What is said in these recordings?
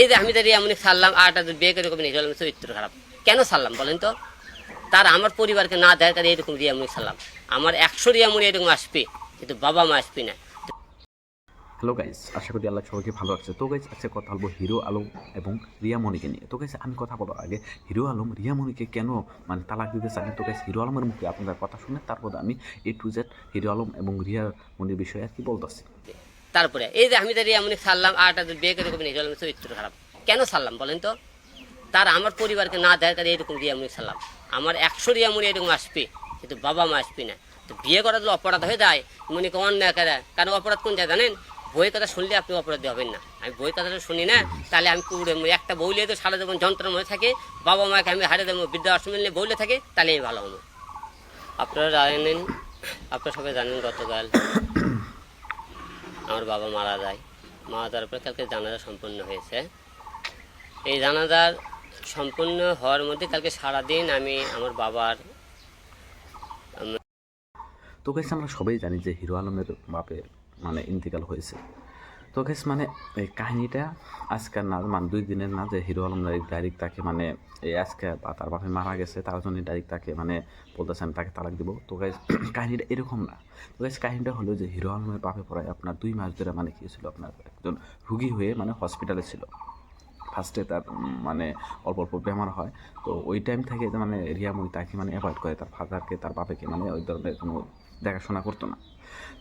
এই যে আমি তো রিয়ামনি ছাড়লাম আরটা বিয়ে করে কবে নিজে চরিত্র খারাপ। কেন ছাড়লাম বলেন তো? তার আমার পরিবারকে না দেয় তার এরকম রিয়ামনি ছাড়লাম। আমার একশো রিয়ামনি এরকম আসবে, কিন্তু বাবা মা আসবি না। হ্যালো গাইস আশা করি আল্লাহ সবাইকে ভালো আছে। তো গাইস আজকে কথা বলব হিরো আলম এবং রিয়ামণিকে নিয়ে। তো গাইস আমি কথা বলার আগে হিরো আলম রিয়ামণিকে কেন মানে তালাক দিতে চান তো গাইস হিরো আলমের মুখে আপনারা কথা শুনে তারপর আমি A to Z hero Alam এবং রিয়ামণির বিষয়ে আর কি বলতেছি তারপরে, এই যে আমি তো রিয়ামনি ছাড়লাম আরটা যদি বিয়ে করে কবে নিজে চরিত্র খারাপ। কেন ছাড়লাম বলেন তো? তার আমার পরিবারকে না দেয় তার এরকম রিয়ামনি ছাড়লাম আমার একশো রিয়ামনি এরকম আসবে, কিন্তু বাবা মা আসবে না। তো বিয়ে করা যদি অপরাধ হয়ে যায় মনে করেন অন্যায় করে, কারণ অপরাধ কোন যায় জানেন? বই কথা শুনলে আপনি অপরাধী হবেন না। আমি বই কথাটা শুনি না, তাহলে আমি পুরো একটা বইলে তো সারা জীবন যন্ত্রণা মনে থাকে, বাবা মাকে আমি হারিয়ে দেবো, বৃদ্ধাশ্রমে নিয়ে বইলে থাকে, তাহলে আমি ভালো হব। আপনারা জানেন, আপনারা সবাই জানেন গতকাল আমার বাবা মারা যায়। মারা যাওয়ার পরে কালকে জানাজা সম্পন্ন হয়েছে। এই জানাজার সম্পূর্ণ হওয়ার মধ্যে কালকে সারাদিন আমি আমার বাবার তো আমরা সবাই জানি যে হিরো আলমের বাপের মানে ইন্তেকাল হয়েছে। তো গাইস মানে এই কাহিনীটা আজকের না মানে দুই দিনের না যে হিরো আলম ডাইরেক্ট তাকে মানে এই আজকে বা তার বাপে মারা গেছে, তার জন্য ডাইরেক্ট তাকে মানে বলতেছে, আমি তাকে তালাক দিব। তো গাইস কাহিনীটা এরকম না। তো গাইস কাহিনীটা হলো যে হিরো আলমের বাপে পড়ায় আপনার দুই মাস ধরে মানে কি ছিল আপনার একজন রুগী হয়ে মানে হসপিটালে ছিল। ফার্স্টে তার মানে অল্প অল্প বেমার হয়। তো ওই টাইম থেকে মানে রিয়ামণি তাকে মানে অ্যাভয়েড করে, তার ফাদারকে তার বাপেকে মানে ওই ধরনের কোনো দেখাশোনা করতো না।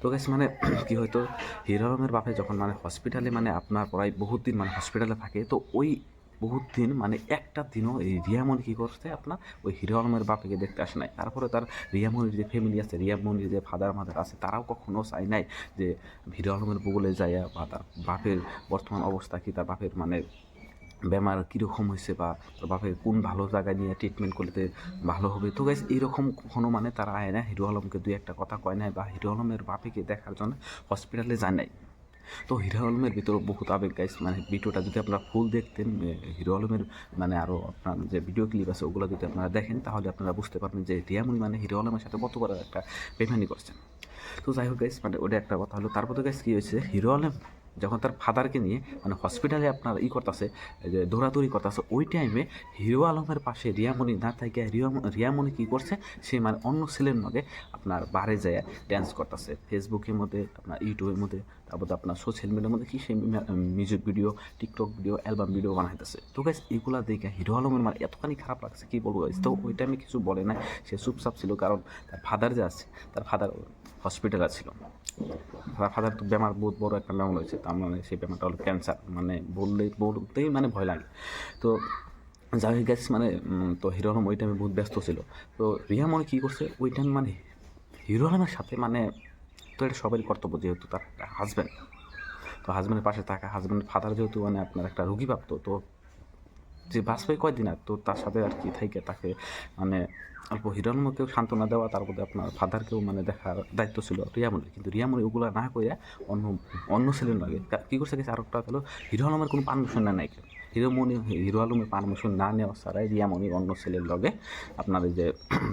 তো গেছে মানে কি হয়তো, হিরো আলমের বাপে যখন মানে হসপিটালে মানে আপনার প্রায় বহুত দিন মানে হসপিটালে থাকে, তো ওই বহুত দিন মানে একটা দিনও এই রিয়ামণি কী করছে আপনার, ওই হিরো আলমের বাপেকে দেখতে আসে নাই। তারপরে তার রিয়ামণির যে ফ্যামিলি আছে, রিয়ামণির যে ফাদার মাদার আছে, তারাও কখনো চাই নাই যে হিরো আলমের বগলে যায় বা তার বাপের বর্তমান অবস্থা কি, তার বাপের মানে বেমার কীরকম হয়েছে বা বাপের কোন ভালো জায়গায় নিয়ে ট্রিটমেন্ট করতে ভালো হবে? তো গাইজ এইরকম কখনো মানে তারা আয় না হিরো আলমকে দুই একটা কথা কয় নাই বা হিরো আলমের বাপেকে দেখার জন্য হসপিটালে যায় নাই। তো হিরো আলমের ভিতরে বহুত আবেগ গাইস মানে ভিডিওটা যদি আপনারা ফুল দেখতেন হিরো আলমের মানে আরও আপনার যে ভিডিও ক্লিপ আছে, ওগুলো যদি আপনারা দেখেন, তাহলে আপনারা বুঝতে পারবেন যে রিয়ামুনি মানে হিরো আলমের সাথে কত বড় একটা বেমানি করছেন। তো যাই হোক গাইস মানে ওটা একটা কথা হলো। তারপর তো গাইস কী হয়েছে? হিরো আলম যখন তার ফাদারকে নিয়ে মানে হসপিটালে আপনার ই করতেছে যে দৌড়াদৌড়ি করতেছে, ওই টাইমে হিরো আলমের পাশে রিয়ামণি না থাকে রিয়ামণি কী করছে, সে মানে অন্য ছেলের মধ্যে আপনার বারে যায় ড্যান্স করতেছে। ফেসবুকের মধ্যে, আপনার ইউটিউবের মধ্যে তারপর আপনার সোশ্যাল মিডিয়ার মধ্যে কি সেই music video TikTok video album video বানাইতেছে। তো গাইস এগুলো দেখে হিরো আলমের মানে এতখানি খারাপ লাগছে, কি বলব guys? তো ওই টাইমে কিছু বলে না সে চুপচাপ ছিল কারণ তার ফাদার যে আছে, তার ফাদার হসপিটালে ছিল। তার ফাদার তো বেমার, বহুত বড় একটা বেমার হয়েছে। তার মানে সেই বেমারটা হলো ক্যান্সার মানে বললেই, বলতেই মানে ভয় লাগে। তো যাই গেছে মানে তো হিরো আলম ওই টাইমে বহুত ব্যস্ত ছিল। তো রিয়া মনে কী করছে? ওই টাইম মানে হিরো আলমের সাথে মানে তো এটা সবারই কর্তব্য যেহেতু তার হাজব্যান্ড তো হাজব্যান্ডের পাশে থাকা হাজব্যান্ডের ফাদার যেহেতু মানে আপনার একটা রুগী প্রাপ্ত, তো যে বাঁচবে কয়দিন আর, তো তার সাথে আর কি থেকে তাকে মানে অল্প হিরণমকেও সান্ত্বনা দেওয়া, তার মধ্যে আপনার ফাদারকেও মানে দেখার দায়িত্ব ছিল রিয়ামণি কিন্তু রিয়ামণি ওগুলো না করে অন্য অন্য ছেলের লাগে, কী করছে গেছে আরেকটা হলো হিরো আলমের কোনো পারমিশন না নাই হিরোমণি হিরো আলমের পারমিশন না নেওয়া ছাড়াই রিয়ামণি অন্য ছেলের লগে আপনার এই যে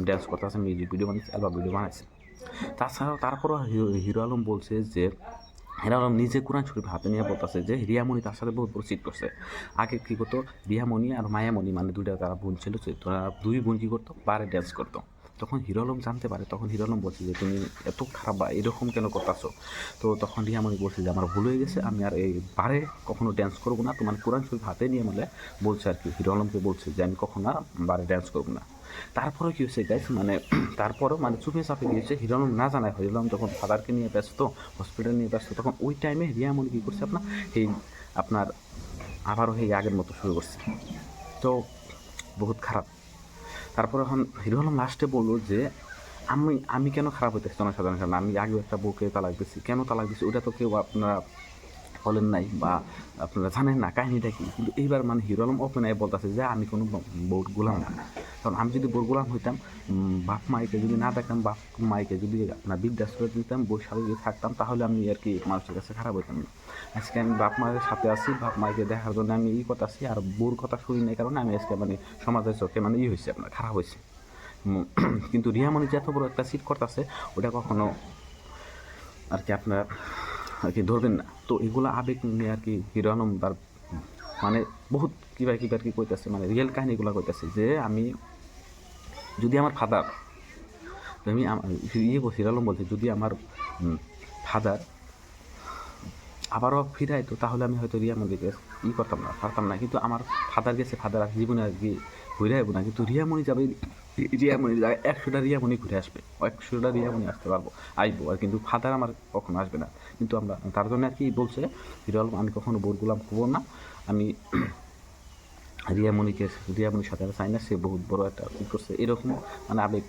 ড্যান্স করতে আছে মিউজিক ভিডিও বানিয়েছে অ্যালবাম ভিডিও বানাইছে। তাছাড়াও তারপরও হিরো আলম বলছে যে, হিরো আলম নিজে কোরআন শরীফ হাতে নিয়ে বলতেছে যে, রিয়ামণি তার সাথে বহুত বড় চিট করছে। আগে কী করতো? রিয়ামণি আর মায়ামণি মানে দুইটা তারা বোন ছিল তারা দুই বোন কী করতো? পারে ড্যান্স করতো। তখন হিরো আলম জানতে পারে, তখন হিরো আলম বলছে যে, তুমি এত খারাপ বা এরকম কেন করতেছো? তো তখন রিয়া রিয়ামণি বলছে যে, আমার ভুল হয়ে গেছে, আমি আর এই বারে কখনো ড্যান্স করব না, তোমার কোরআন শরীফ হাতে নিয়ে মানে বলছে আর কি, হিরো আলমকে বলছে যে, আমি কখনো আর বারে ড্যান্স করব না। তারপরে কী হয়েছে গাইস মানে তারপরও মানে চুপে চাপে গিয়েছে হিরো আলম না জানায়। হিরো আলম যখন ফাদারকে নিয়ে ব্যস্ত হসপিটাল নিয়ে ব্যস্ত, তখন ওই টাইমে রিয়ামণি কী করছে আপনার এই আপনার আবারও সেই আগের মতো শুরু করছে। তো বহুত খারাপ। তারপর এখন হিরো আলম লাস্টে বলল যে, আমি আমি কেন খারাপ হইতেছি জনসাধারণের সামনে? আমি আগে একটা বউকে তালাক দিচ্ছি কেন তালাক দিচ্ছি ওটা তো কেউ আপনারা বলেন নাই বা আপনারা জানেন না কাহিনিটা কি? কিন্তু এইবার মানে হিরো আলম ওপেন আই বলতেছে যে আমি কোনো বউর গোলাম না। কারণ আমি যদি বউর গোলাম হইতাম বাপ মাইকে যদি না দেখতাম, বাপ মাইকে যদি আপনার বৃদ্ধাশ্রয় দিতাম সাথে যদি থাকতাম, তাহলে আমি আর কি মানুষের কাছে খারাপ হইতাম না। আজকে আমি বাপ মায়ের সাথে আছি, বাপ মাইকে দেখার জন্য আমি এই কথা আছি আর বউর কথা শুনি নাই কারণে আমি আজকে মানে সমাজের চোখে মানে ই হয়েছে আপনার খারাপ হয়েছে কিন্তু রিয়ামণি যে এত বড় একটা সিট করতেছে, ওটা কখনো আর কি আপনার আর কি, ধরবেন না। তো এগুলো আবেগ নিয়ে আর কি হিরো তার মানে বহুত কিবা কিবা কি কইতেছে মানে রিয়েল কাহিনীগুলো কইতেছে যে আমি যদি আমার ফাদার আমি ইয়ে হিরালম বলছি, যদি আমার ফাদার আবারও ফিরাই, তো তাহলে আমি হয়তো রিয়া মনিকে ই করতাম না, পারতাম না। কিন্তু আমার ফাদার গেছে ফাদার আর জীবনে আর কি ঘুরে আসব না কিন্তু রিয়ামণি যাবে রিয়ামণি যাবে, একশোটা রিয়ামণি ঘুরে আসবে, একশোটা রিয়ামণি আসতে পারব আসব আর কিন্তু ফাদার আমার কখনো আসবে না। কিন্তু আমরা, তার জন্য আর কি বলছে, হিরো আমি কখনো বোর গুলাম না। আমি রিয়ামণিকে রিয়ামণির সাথে একটা সাইন সে বহুত বড় একটা ই করছে, এরকম মানে আবেগ।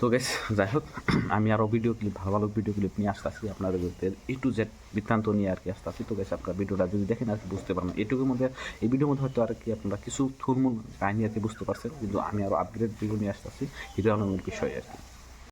তো গেস যাই হোক, আমি আরও ভিডিও ক্লিপ ভালো ভালো ভিডিও ক্লিপ নিয়ে আসতে আসি আপনাদের এ টু জেড বৃত্তান্ত নিয়ে আর কি আসতে আসি তো গেছে আপনার ভিডিওটা যদি দেখেন আর কি বুঝতে পারবেন। এটুকুর মধ্যে, এই ভিডিওর মধ্যে হয়তো আর কি আপনারা কিছু থুরমুল কাহিনী আর কি বুঝতে পারছেন, কিন্তু আমি আরও আপগ্রেড ভিডিও নিয়ে আসতেছি হিরো আলমের বিষয়ে আর কি।